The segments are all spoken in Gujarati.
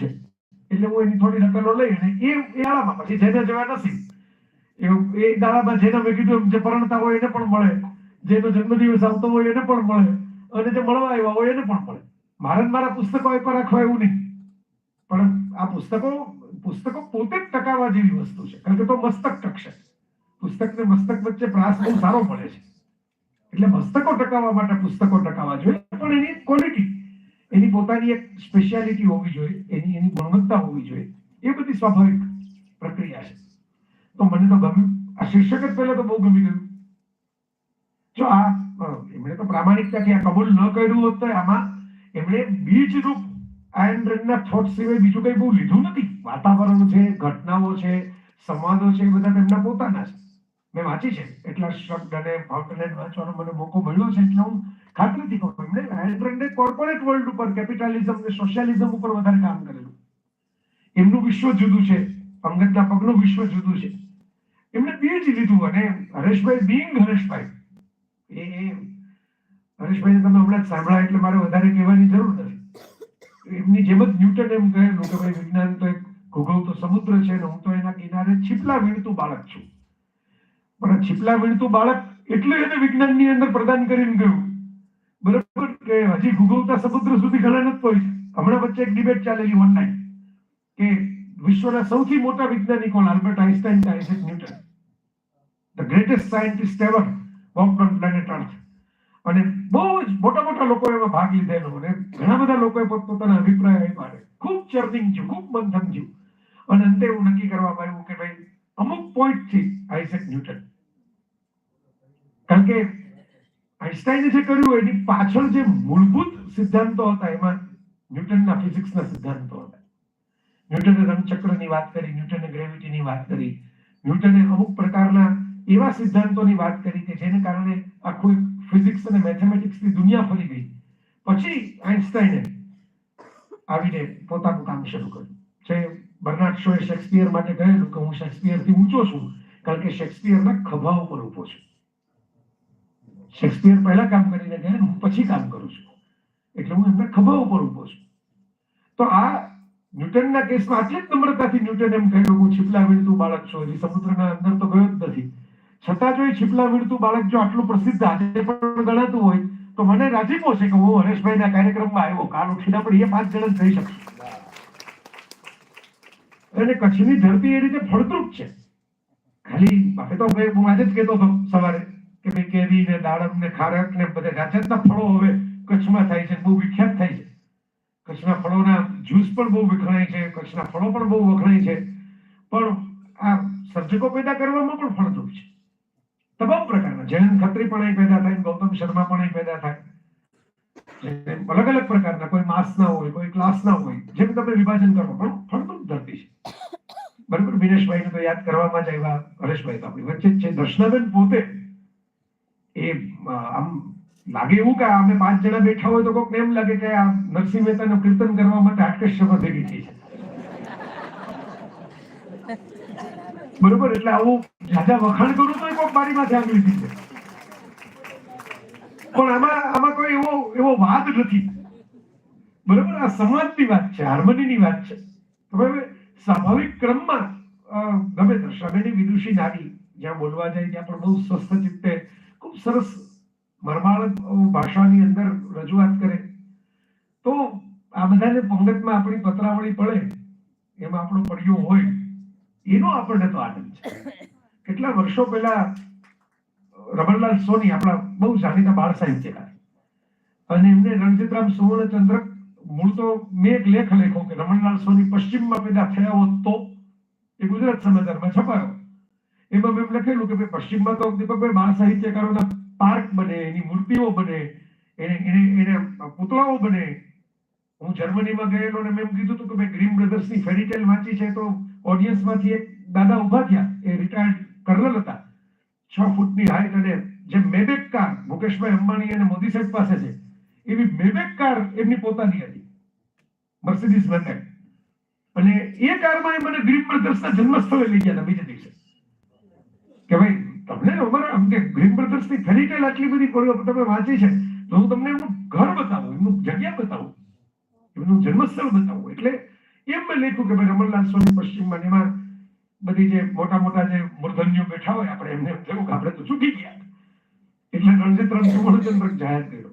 છે. એટલે હું એની થોડી નકલો લઈ અને એ એ આળામાં પછી જેને જેવા નથી, એવું એ દાડામાં જેને મેં કીધું એમ જે પરણતા હોય એને પણ મળે, જેનો જન્મદિવસ આવતો હોય એને પણ મળે, અને જે મળવા આવ્યા હોય એને પણ મળે. મારે મારા પુસ્તકો આપ્યા રાખવા એવું નહીં. પણ આ પુસ્તકો પુસ્તકો પોતે જ ટકાવવા જેવી વસ્તુ છે. કારણ કે તો મસ્તક ટકશે. પુસ્તક ને મસ્તક વચ્ચે પ્રાસ બહુ સારો મળે છે. એટલે મસ્તકો ટકાવવા માટે પુસ્તકો ટકાવવા જોઈએ, પણ એની ક્વોલિટી એની પોતાની એક સ્પેશિયાલિટી હોવી જોઈએ, એની એની ગુણવત્તા હોવી જોઈએ. એ બધી સ્વાભાવિક પ્રક્રિયા છે. તો મને તો ગમ્યું. આ શીર્ષક જ પહેલા તો બહુ ગમી ગયું. જો આ એમણે તો પ્રામાણિકતાથી આ કબૂલ ન કર્યું હોત તો આમાં એમણે બીજ રૂપ આયન રંગના થોટ સિવાય બીજું કંઈ બહુ લીધું નથી. વાતાવરણ છે, ઘટનાઓ છે, સંવાદો છે, એ બધા તેમના પોતાના છે. મેં વાંચી છે. એટલા શબ્દ અને ફાઉન્ટેન વાંચવાનો મને મોકો મળ્યો છે એટલે હું ખાતરીથી કહું એમણે રંગને કોર્પોરેટ વર્લ્ડ ઉપર કેપિટાલિઝમ ને સોશિયાલિઝમ ઉપર વધારે કામ કરેલું. એમનું વિશ્વ જુદું છે. અંગતના પગનું વિશ્વ જુદું છે. એમણે બીજ લીધું અને હરેશભાઈ બિંગ હરેશભાઈ. એ હરેશભાઈને તમે હમણાં જ સાંભળ્યા એટલે મારે વધારે કહેવાની જરૂર નથી. એમની જેમ જ ન્યૂટન એમ કહેલું કે ભાઈ વિજ્ઞાન તો એક ભૂગોળ સમુદ્ર છે ને હું તો એના કિનારે છીપલા વીણતું બાળક છું. પણ છીપલા વીણતું બાળક એટલે એને વિજ્ઞાનની અંદર પ્રદાન કરીને ગયું. બરાબર? કે હજી ભૂગોળતા સમુદ્ર સુધી ઘણા નથી હમણાં વચ્ચે એક ડિબેટ ચાલેલી ઓનલાઈન કે વિશ્વના સૌથી મોટા વૈજ્ઞાનિકો આલ્બર્ટ આઇન્સ્ટાઇન કે Isaac Newton the greatest scientist ever walk on planet earth અને બહુ જ મોટા મોટા લોકો એમાં ભાગ લીધેલો અને ઘણા બધા લોકોએ પોતપોતાના અભિપ્રાય આપ્યા છે. ખૂબ ચર્નિંગ થયું, ખૂબ મંથન થયું. અને અંતે એવું નક્કી કરવામાં આવ્યું કે ભાઈ અમુક પોઈન્ટથી આઇઝેક ન્યૂટન કારણ કે આઈન્સ્ટાઈને જે કર્યું, એની પાછળ જે મૂળભૂત સિદ્ધાંતો હતા, એમાં ન્યૂટનના ફિઝિક્સના સિદ્ધાંતો હતા. ન્યૂટને રંગચક્રની વાત કરી, ન્યૂટને ગ્રેવિટીની વાત કરી, ન્યૂટને અમુક પ્રકારના એવા સિદ્ધાંતોની વાત કરી કે જેને કારણે આખું ફિઝિક્સ અને મેથેમેટિક્સની દુનિયા ફરી ગઈ. પછી આઈન્સ્ટાઈને આવીને પોતાનું કામ શરૂ કર્યું. બર્નાર્ડ શોએ શેક્સપિયર માટે કહેલું કે હું શેક્સપિયરથી ઊંચો છું, કારણ કે શેક્સપિયરના ખભા ઉપર ઊભો છું. શેક્સપિયર પહેલા કામ કરીને ગયા હું પછી કામ કરું છું. એટલે હું એમના ખભા ઉપર ઊભો છું. તો આ ન્યૂટનના કેસમાં આટલી જ નમ્રતાથી ન્યૂટન એમ કહેલું હું છીપલા વીણતું બાળક છું, હજી સમુદ્રના અંદર તો ગયો જ નથી. છતાં જો એ છીપલા વીણતું બાળક જો આટલું પ્રસિદ્ધ આજે પણ ગણાતું હોય, તો મને રાજીપો છે કે હું હરેશભાઈના કાર્યક્રમમાં આવ્યો. કાલ ઉઠીને પણ એ પાંચ જણ થઈ શકશું. અને કચ્છની ધરતી એ રીતે ફળદ્રુપ છે. ખાલી આપણે તો ભાઈ હું આજે જ કહેતો હતો સવારે કે ભાઈ કેરી ને દાડમ ને ખારક ને બધા જાત ફળો હવે કચ્છમાં થાય છે, બહુ વિખ્યાત થાય છે. કચ્છના ફળોના જ્યુસ પણ બહુ વખણાય છે, કચ્છના ફળો પણ બહુ વખણાય છે. પણ આ સર્જકો પેદા કરવામાં પણ ફળદ્રુપ છે. તમામ પ્રકારના, જયંત ખત્રી પણ અહીં પેદા થાય, ગૌતમ શર્મા પણ અહીં પેદા થાય. અલગ અલગ પ્રકારના, કોઈ માસ ના હોય, કોઈ ક્લાસ ના હોય, જેમ તમે વિભાજન કરો, પણ ફળદ્રુપ ધરતી છે. બરાબર? દિનેશભાઈને તો યાદ કરવામાં જ આવ્યા હરેશભાઈ તો આપણી વચ્ચે જ છે. દર્શનાબેન પોતે એ આમ લાગે એવું કે અમે પાંચ જણા બેઠા હોય તો કોઈક એમ લાગે કે આ નરસિંહ મહેતાનું કીર્તન કરવા માટે આટકેશ ભેગી થઈ છે બરોબર? એટલે આવું જાજા વખાણ કરું તો કોઈક મારી માથે આંગળી જાય પણ આમાં આમાં કોઈ એવો એવો વાદ નથી. બરોબર? આ સંવાદની વાત છે, હાર્મનીની વાત છે. હવે સ્વાભાવિક ક્રમમાં ગમે ગમે દર્શાવેલી વિદુષી નારી જ્યાં બોલવા જાય ત્યાં પણ બહુ સ્વસ્થ ચિત્તે, ખૂબ સરસ મરમાળ ભાષાની અંદર રજૂઆત કરે. તો આ બધાને પંગતમાં આપણી પત્રાવળી પડે, એમાં આપણો પડ્યો હોય, એનો આપણને તો આનંદ છે. કેટલા વર્ષો પહેલા, રમણલાલ સોની આપણા બહુ જાણીતા બાળ સાહિત્યકાર. અને એમને રણજીતરામ સુવર્ણચંદ્રક મૂળ તો મેં એક લેખ લખ્યો કે રમણલાલ સોની પશ્ચિમમાં પેદા થયા હોત તો એ ગુજરાત સમાચારમાં છપાયો. એમાં મેં લખેલું કે ભાઈ પશ્ચિમમાં તો દીપકભાઈ મહા સાહિત્યકારોના પાર્ક બને, એની મૂર્તિઓ બને, એને એને એને પુતળાઓ બને. હું જર્મનીમાં ગયેલો અને મેં કીધું હતું કે મેં ગ્રીમ બ્રધર્સની ફેરીટેલ વાંચી છે તો ઓડિયન્સમાંથી એક દાદા ઊભા થયા, એ રિટાયર્ડ કર્નલ હતા. છ ફૂટની હાઈટ અને જે મેબેક કાર મુકેશભાઈ અંબાણી અને મોદી સાહેબ પાસે છે, એવી મેબેક કાર એમની પોતાની હતી. મર્સિડીઝ મેબેક અને એ કારમાં એ મને ગ્રીમ બ્રધર્સના જન્મસ્થળે લઈ ગયા બીજે દિવસે. કે ભાઈ, તમને ખબર આમ કે ગ્રીન બ્રધર્સની ફેરીટેલ આટલી બધી પડ્યો તમે વાંચી છે, તો હું તમને એમનું ઘર બતાવું, એમનું જગ્યા બતાવું, એમનું જન્મસ્થળ બતાવું. એટલે એમ મેં લખ્યું કે ભાઈ, રમણલાલ સ્વામી પશ્ચિમમાં એમાં બધી જે મોટા મોટા જે મૂર્ધન્યો બેઠા હોય, આપણે એમને એમ કે આપણે તો ચૂકી ગયા. એટલે રણજીત રણછોડ સુવર્ણચંદ્રક જાહેર કર્યો.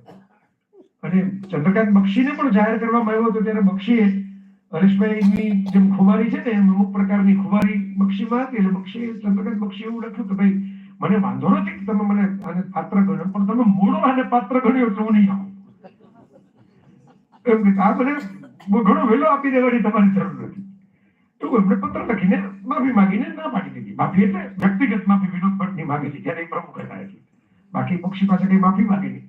અને ચંદ્રકાંત બક્ષીને પણ જાહેર કરવામાં આવ્યો હતો ત્યારે બક્ષીએ હરેશભાઈની જેમ ખુમારી છે ને, એમ અમુક પ્રકારની ખુમારી બક્ષીમાં હતી એટલે બક્ષીએ ચંદ્રકાંત બક્ષી એવું લખ્યું કે ભાઈ, મને વાંધો નથી કે તમે મને આને પાત્ર ગણ્યો, પણ તમે મૂળો આને પાત્ર ગણ્યો એટલે હું નહીં આવું એમ કે આ મને ઘણો વહેલો આપી દેવાની તમારી જરૂર નથી. તો એમણે પત્ર લખીને માફી માંગીને ના પાડી દીધી. માફી એટલે વ્યક્તિગત માફી, વિનોદ ભટ્ટની માંગેલી જ્યારે એ પ્રમુખ હતા એટલે બાકી પક્ષી પાસે કઈ માફી માંગેલી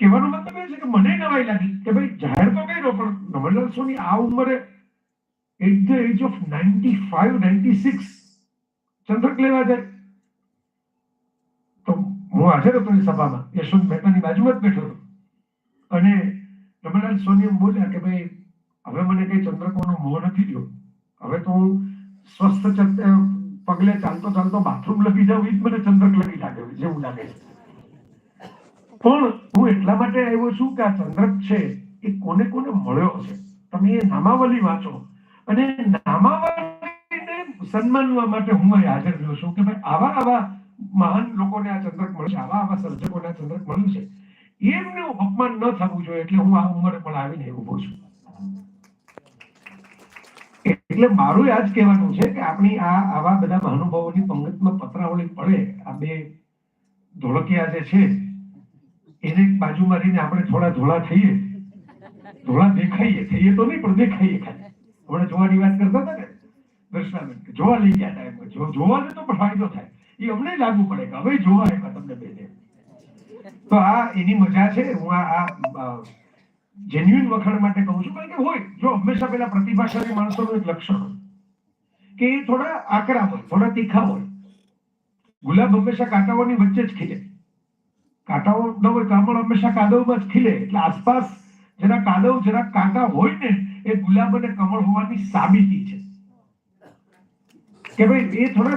કહેવાનો મતલબ એ છે કે મને નવાઈ લાગી કે ભાઈ જાહેર તો કર્યો, પણ રમણલાલ સોની આ ઉંમરે at the age of ninety five ninety six ચંદ્રક લેવા જાય. તો હું હાજર હતો એ સભામાં, યશવંત મહેતાની બાજુમાં જ બેઠો હતો. અને રમણલાલ સોની એમ બોલ્યા કે ભાઈ, હવે મને કઈ ચંદ્રકોનો મોહ નથી રહ્યો હવે તો હું સ્વસ્થ પગલે ચાલતો ચાલતો બાથરૂમ લગી જાઉં, એ જ મને ચંદ્રક લગી લાગે, જેવું લાગે છે. પણ હું એટલા માટે આવ્યો છું કે આ ચંદ્રક છે એ કોને કોને મળ્યો છે તમે એ નામાવલી વાંચો. અને નામાવલીને સન્માનવા માટે હું અહીં હાજર રહ્યો છું કે ભાઈ આવા આવા મહાન લોકોને આ ચંદ્રક મળ્યું છે, આવા આવા સર્જકોને આ ચંદ્રક મળ્યું છે. એમને અપમાન ન થવું જોઈએ એટલે હું આ ઉંમરે પણ આવીને ઊભો છું. એટલે મારું આજ કહેવાનું છે કે આપણી આ આવા બધા મહાનુભાવોની પંગતમાં પત્રાવળી પડે. આ બે ધોળકિયા જે છે એને બાજુ મારીને આપણે થોડા ધોળા થઈએ. ધોળા દેખાઈએ. થઈએ તો નહીં, પણ દેખાઈએ ખાલી. હમણાં જોવાની વાત કરતા હતા ને, દર્શનાબેન જોવા લઈ ગયા હતા એમ જોવાને તો પણ ફાયદો થાય. એ અમને લાગુ પડે કે, હવે જોવા એમાં તમને બેને. તો આ એની મજા છે. હું આ આ જેન્યુઇન વખાણ માટે કહું છું. કારણ કે હોય, જો હંમેશા પેલા પ્રતિભાશાળી માણસોનું એક લક્ષણ હોય, કે એ થોડા આકરા હોય, થોડા તીખા હોય. ગુલાબ હંમેશા કાંટાઓની વચ્ચે જ ખીલે. કાંટાઓ ન હોય કામળ હંમેશા કાદવમાં જ ખીલે. એટલે આસપાસ જરા કાદવ જરા કાંટા હોય ને, એ ગુલાબ અને કમળ હોવાની સાબિતી છે. કે ભાઈ, એ થોડા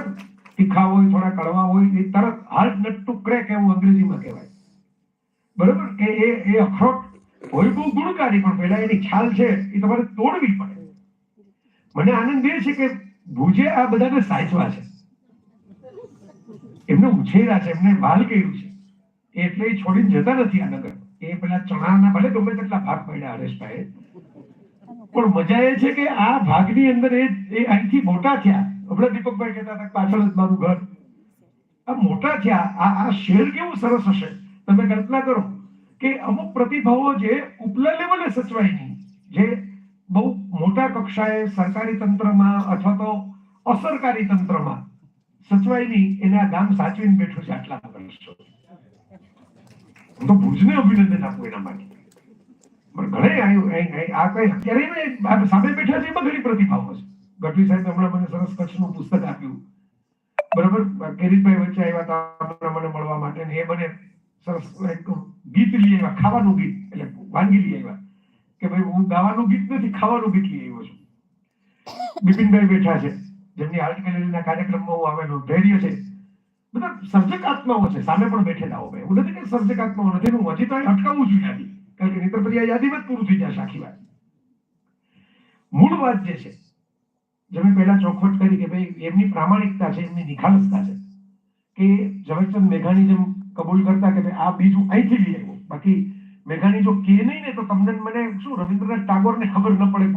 તીખા હોય, થોડા કડવા હોય, એ તરત હાર્ડ નટ ટુ ક્રેક એવું અંગ્રેજીમાં કહેવાય. બરોબર? કે એ એ અખરોટ હોય બહુ ગુણકારી, પણ પહેલા એની ખ્યાલ છે, એ તમારે તોડવી પડે. મને આનંદ એ છે કે ભુજે આ બધાને સાચવા છે. એમને ઉછેરા છે, એમને વાલ કર્યું છે. એટલે છોડીને જતા નથી આ નગર. એ પેલા ચણાના ભલે ગમે તેટલા ભાગ પડ્યા હરેશભાઈ પણ મજા એ છે કે આ ભાગની અંદર એ અહીંથી મોટા થયા. હમણાં દીપકભાઈ કહેતા હતા પાછળ જ મારું ઘર. આ મોટા થયા. આ આ શેર કેવું સરસ હશે? તમે કલ્પના કરો કે અમુક પ્રતિભાવો જે ઉપલા લેવલે સચવાય નહીં. જે બહુ મોટા કક્ષાએ સરકારી તંત્રમાં અથવા તો અસરકારી તંત્રમાં સચવાય નહીં. એને આ ગામ સાચવીને બેઠું છે આટલા વર્ષો. તો ભુજને અભિનંદન આપું એના માટે. આ કઈ અત્યારે સામે બેઠા ઘણી પ્રતિભાવ છે ગઢવી સાહેબ હમણાં મને સરસ કચ્છનું પુસ્તક આપ્યું. બરોબર? વચ્ચે આવ્યા હતા મળવા માટે એ મને સરસ એક ગીત લઈ આવ્યા, ખાવાનું ગીત, એટલે વાનગી લઈ આવ્યા. કે ભાઈ, હું ગાવાનું ગીત નથી, ખાવાનું ગીત લઈ આવ્યો છું. બિપિનભાઈ બેઠા છે. જેમની આર્ટ ગેલેરીના કાર્યક્રમમાં હું આવેલો, ધૈર્ય છે. બધા સર્જક છે, સામે પણ બેઠેલા હોય એવું નથી કે સર્જક નથી હું હજી તો અટકાવું છું યાદી કારણ કે નહીતર પછી આ યાદીમાં જ પૂરું થઈ જશે આખી વાત. મૂળ વાત જે છે, જે મેં પહેલા ચોખવટ કરી કે ભાઈ, એમની પ્રામાણિકતા છે, એમની નિખાલસતા છે, કે ઝવેરચંદ મેઘાણી જેમ કબૂલ કરતા કે ભાઈ, આ બીજું અહીંથી લઈ આવ્યું. બાકી મેઘાણી જો કે નહીં ને, તો તમને મને શું, રવિન્દ્રનાથ ટાગોરને ખબર ન પડે